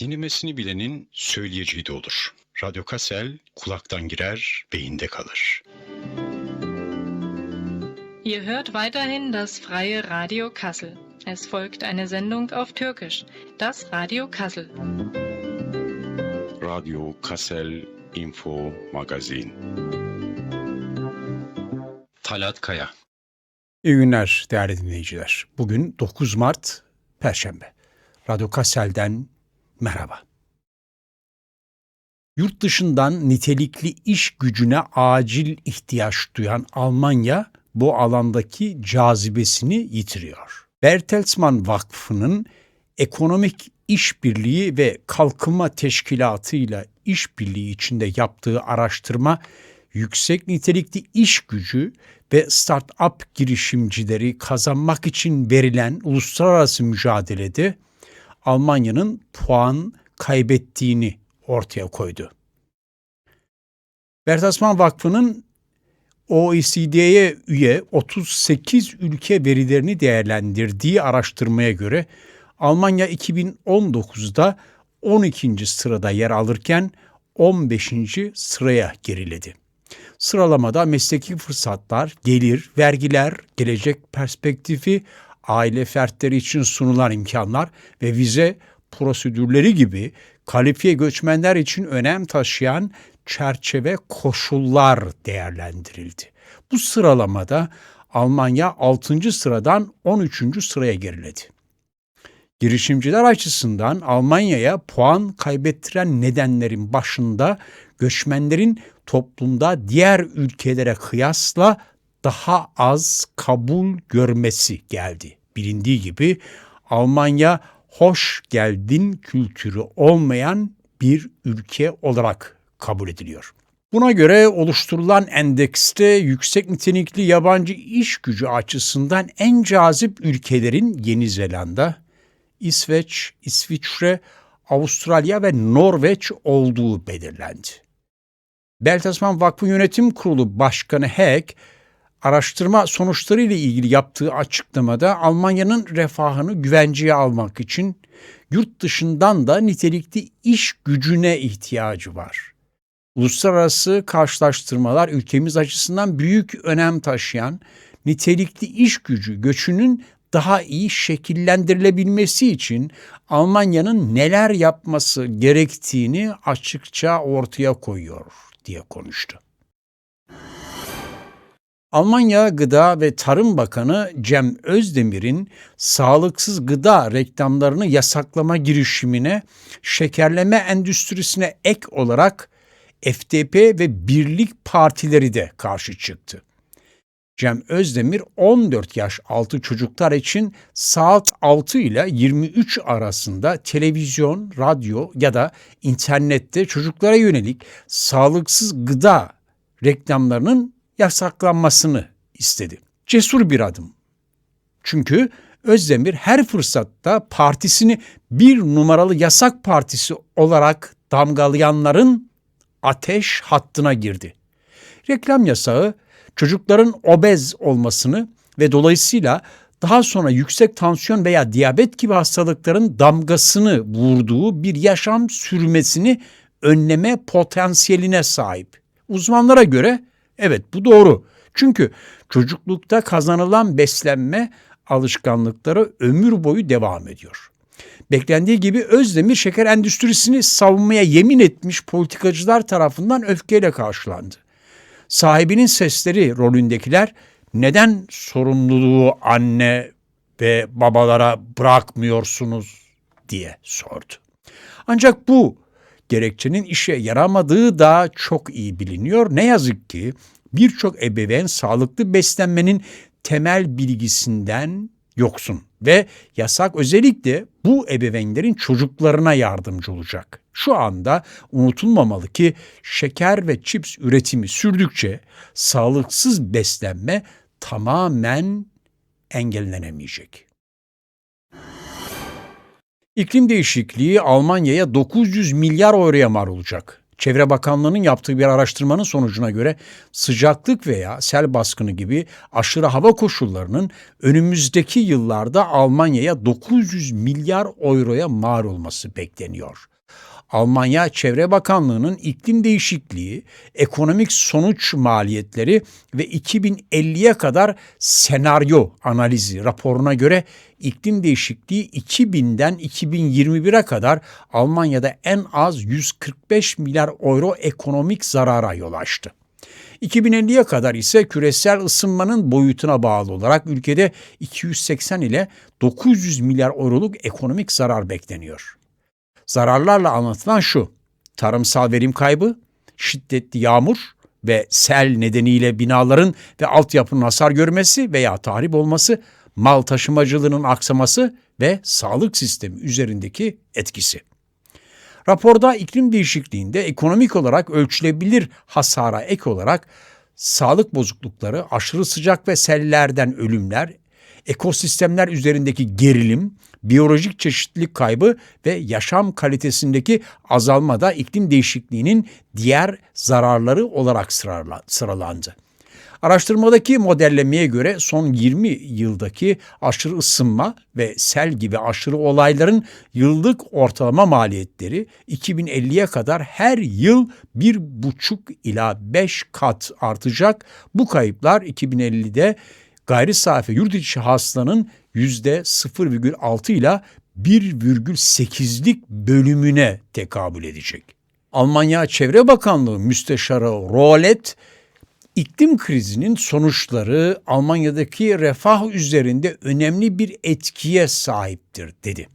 Dinlemesini bilenin söyleyeceği de olur. Radyo Kassel kulaktan girer, beyinde kalır. Ihr hört weiterhin das freie Radio Kassel. Es folgt eine Sendung auf Türkisch, das Radio Kassel. Radyo Kassel Info Magazin. Talat Kaya İyi günler değerli dinleyiciler. Bugün 9 Mart Perşembe. Radyo Kassel'den merhaba. Yurt dışından nitelikli iş gücüne acil ihtiyaç duyan Almanya bu alandaki cazibesini yitiriyor. Bertelsmann Vakfı'nın Ekonomik İşbirliği ve Kalkınma Teşkilatı ile işbirliği içinde yaptığı araştırma yüksek nitelikli iş gücü ve start-up girişimcileri kazanmak için verilen uluslararası mücadelede Almanya'nın puan kaybettiğini ortaya koydu. Bertelsmann Vakfı'nın OECD'ye üye 38 ülke verilerini değerlendirdiği araştırmaya göre Almanya 2019'da 12. sırada yer alırken 15. sıraya geriledi. Sıralamada mesleki fırsatlar, gelir, vergiler, gelecek perspektifi, aile fertleri için sunulan imkanlar ve vize prosedürleri gibi kalifiye göçmenler için önem taşıyan çerçeve koşullar değerlendirildi. Bu sıralamada Almanya 6. sıradan 13. sıraya geriledi. Girişimciler açısından Almanya'ya puan kaybettiren nedenlerin başında göçmenlerin toplumda diğer ülkelere kıyasla daha az kabul görmesi geldi. Bilindiği gibi Almanya hoş geldin kültürü olmayan bir ülke olarak kabul ediliyor. Buna göre oluşturulan endekste yüksek nitelikli yabancı iş gücü açısından en cazip ülkelerin Yeni Zelanda, İsveç, İsviçre, Avustralya ve Norveç olduğu belirlendi. Bertelsmann Vakfı Yönetim Kurulu Başkanı Heck, araştırma sonuçları ile ilgili yaptığı açıklamada Almanya'nın refahını güvenceye almak için yurt dışından da nitelikli iş gücüne ihtiyacı var. Uluslararası karşılaştırmalar ülkemiz açısından büyük önem taşıyan nitelikli iş gücü göçünün daha iyi şekillendirilebilmesi için Almanya'nın neler yapması gerektiğini açıkça ortaya koyuyor diye konuştu. Almanya Gıda ve Tarım Bakanı Cem Özdemir'in sağlıksız gıda reklamlarını yasaklama girişimine şekerleme endüstrisine ek olarak FDP ve Birlik Partileri de karşı çıktı. Cem Özdemir 14 yaş altı çocuklar için saat 6 ile 23 arasında televizyon, radyo ya da internette çocuklara yönelik sağlıksız gıda reklamlarının yasaklanmasını istedi. Cesur bir adım. Çünkü Özdemir her fırsatta partisini bir numaralı yasak partisi olarak damgalayanların ateş hattına girdi. Reklam yasağı çocukların obez olmasını ve dolayısıyla daha sonra yüksek tansiyon veya diyabet gibi hastalıkların damgasını vurduğu bir yaşam sürmesini önleme potansiyeline sahip. Uzmanlara göre evet bu doğru. Çünkü çocuklukta kazanılan beslenme alışkanlıkları ömür boyu devam ediyor. Beklendiği gibi Özdemir şeker endüstrisini savunmaya yemin etmiş politikacılar tarafından öfkeyle karşılandı sahibinin sesleri rolündekiler neden sorumluluğu anne ve babalara bırakmıyorsunuz diye sordu. Ancak bu gerekçenin işe yaramadığı da çok iyi biliniyor. Ne yazık ki birçok ebeveyn sağlıklı beslenmenin temel bilgisinden yoksun ve yasak özellikle bu ebeveynlerin çocuklarına yardımcı olacak. Şu anda unutulmamalı ki şeker ve çips üretimi sürdükçe sağlıksız beslenme tamamen engellenemeyecek. İklim değişikliği Almanya'ya 900 milyar euroya mal olacak. Çevre Bakanlığı'nın yaptığı bir araştırmanın sonucuna göre sıcaklık veya sel baskını gibi aşırı hava koşullarının önümüzdeki yıllarda Almanya'ya 900 milyar euroya mal olması bekleniyor. Almanya Çevre Bakanlığı'nın iklim değişikliği, ekonomik sonuç maliyetleri ve 2050'ye kadar senaryo analizi raporuna göre iklim değişikliği 2000'den 2021'e kadar Almanya'da en az 145 milyar euro ekonomik zarara yol açtı. 2050'ye kadar ise küresel ısınmanın boyutuna bağlı olarak ülkede 280 ile 900 milyar euroluk ekonomik zarar bekleniyor. Zararlarla anlatılan şu. Tarımsal verim kaybı, şiddetli yağmur ve sel nedeniyle binaların ve altyapının hasar görmesi veya tahrip olması, mal taşımacılığının aksaması ve sağlık sistemi üzerindeki etkisi. Raporda iklim değişikliğinde ekonomik olarak ölçülebilir hasara ek olarak sağlık bozuklukları, aşırı sıcak ve sellerden ölümler, ekosistemler üzerindeki gerilim, biyolojik çeşitlilik kaybı ve yaşam kalitesindeki azalma da iklim değişikliğinin diğer zararları olarak sırala- sıralandı. Araştırmadaki modellemeye göre son 20 yıldaki aşırı ısınma ve sel gibi aşırı olayların yıllık ortalama maliyetleri 2050'ye kadar her yıl 1,5 ila 5 kat artacak. Bu kayıplar 2050'de gayri safi yurt içi hasılanın %0,6 ile 1,8'lik bölümüne tekabül edecek. Almanya Çevre Bakanlığı Müsteşarı Rolet, iklim krizinin sonuçları Almanya'daki refah üzerinde önemli bir etkiye sahiptir dedi.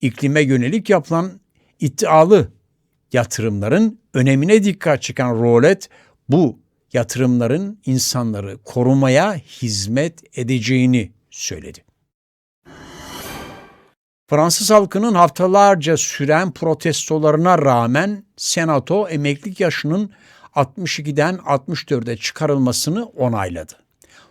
İklime yönelik yapılan iddialı yatırımların önemine dikkat çeken Rolet bu yatırımların insanları korumaya hizmet edeceğini söyledi. Fransız halkının haftalarca süren protestolarına rağmen Senato emeklilik yaşının 62'den 64'e çıkarılmasını onayladı.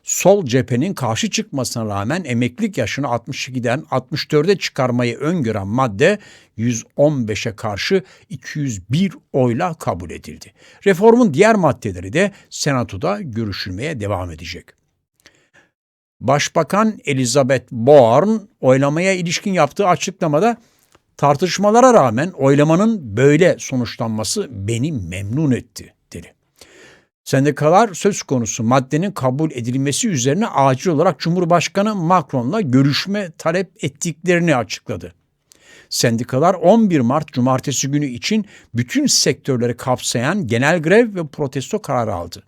Sol cephenin karşı çıkmasına rağmen emeklilik yaşını 62'den 64'e çıkarmayı öngören madde 115'e karşı 201 oyla kabul edildi. Reformun diğer maddeleri de Senato'da görüşülmeye devam edecek. Başbakan Elizabeth Bourne oylamaya ilişkin yaptığı açıklamada tartışmalara rağmen oylamanın böyle sonuçlanması beni memnun etti. Sendikalar söz konusu maddenin kabul edilmesi üzerine acil olarak Cumhurbaşkanı Macron'la görüşme talep ettiklerini açıkladı. Sendikalar 11 Mart Cumartesi günü için bütün sektörleri kapsayan genel grev ve protesto kararı aldı.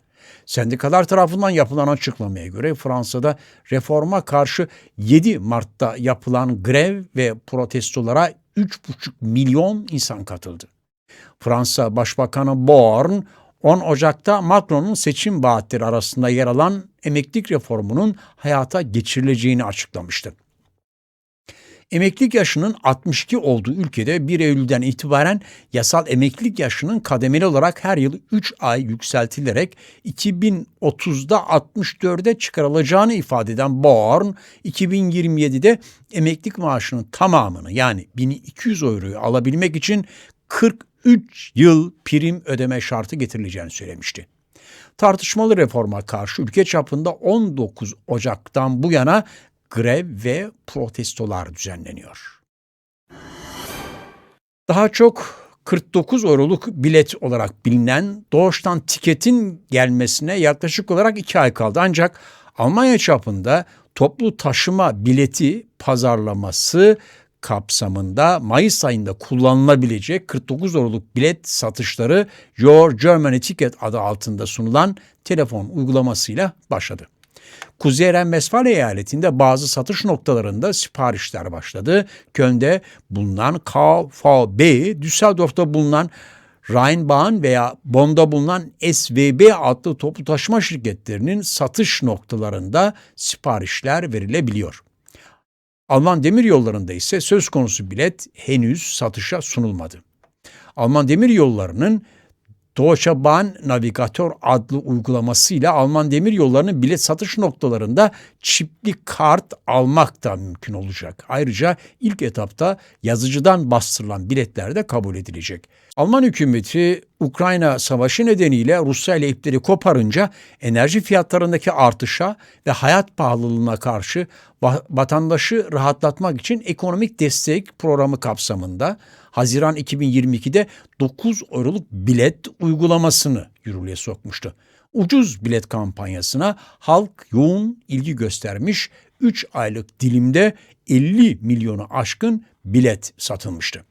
Sendikalar tarafından yapılan açıklamaya göre Fransa'da reforma karşı 7 Mart'ta yapılan grev ve protestolara 3,5 milyon insan katıldı. Fransa Başbakanı Bourne 10 Ocak'ta Macron'un seçim vaatleri arasında yer alan emeklilik reformunun hayata geçirileceğini açıklamıştı. Emeklilik yaşının 62 olduğu ülkede 1 Eylül'den itibaren yasal emeklilik yaşının kademeli olarak her yıl 3 ay yükseltilerek 2030'da 64'e çıkarılacağını ifade eden Bourne, 2027'de emeklilik maaşının tamamını yani 1200 euroyu alabilmek için 43 yıl prim ödeme şartı getirileceğini söylemişti. Tartışmalı reforma karşı ülke çapında 19 Ocak'tan bu yana grev ve protestolar düzenleniyor. Daha çok 49 euroluk bilet olarak bilinen doğuştan tiketin gelmesine yaklaşık olarak 2 ay kaldı. Ancak Almanya çapında toplu taşıma bileti pazarlaması kapsamında Mayıs ayında kullanılabilecek 49 euroluk bilet satışları Your Germany Ticket adı altında sunulan telefon uygulamasıyla başladı. Kuzey Ren-Westfalya eyaletinde bazı satış noktalarında siparişler başladı. Köln'de bulunan KVB, Düsseldorf'ta bulunan Rheinbahn veya Bonn'da bulunan SVB adlı toplu taşıma şirketlerinin satış noktalarında siparişler verilebiliyor. Alman demir yollarında ise söz konusu bilet henüz satışa sunulmadı. Alman demir yollarının Deutsche Bahn Navigator adlı uygulamasıyla Alman demiryollarının bilet satış noktalarında çipli kart almak da mümkün olacak. Ayrıca ilk etapta yazıcıdan bastırılan biletler de kabul edilecek. Alman hükümeti Ukrayna savaşı nedeniyle Rusya ile ipleri koparınca enerji fiyatlarındaki artışa ve hayat pahalılığına karşı va- vatandaşı rahatlatmak için ekonomik destek programı kapsamında Haziran 2022'de 9 euroluk bilet uygulamasını yürürlüğe sokmuştu. Ucuz bilet kampanyasına halk yoğun ilgi göstermiş 3 aylık dilimde 50 milyonu aşkın bilet satılmıştı.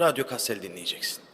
Radyo Kassel dinleyeceksin.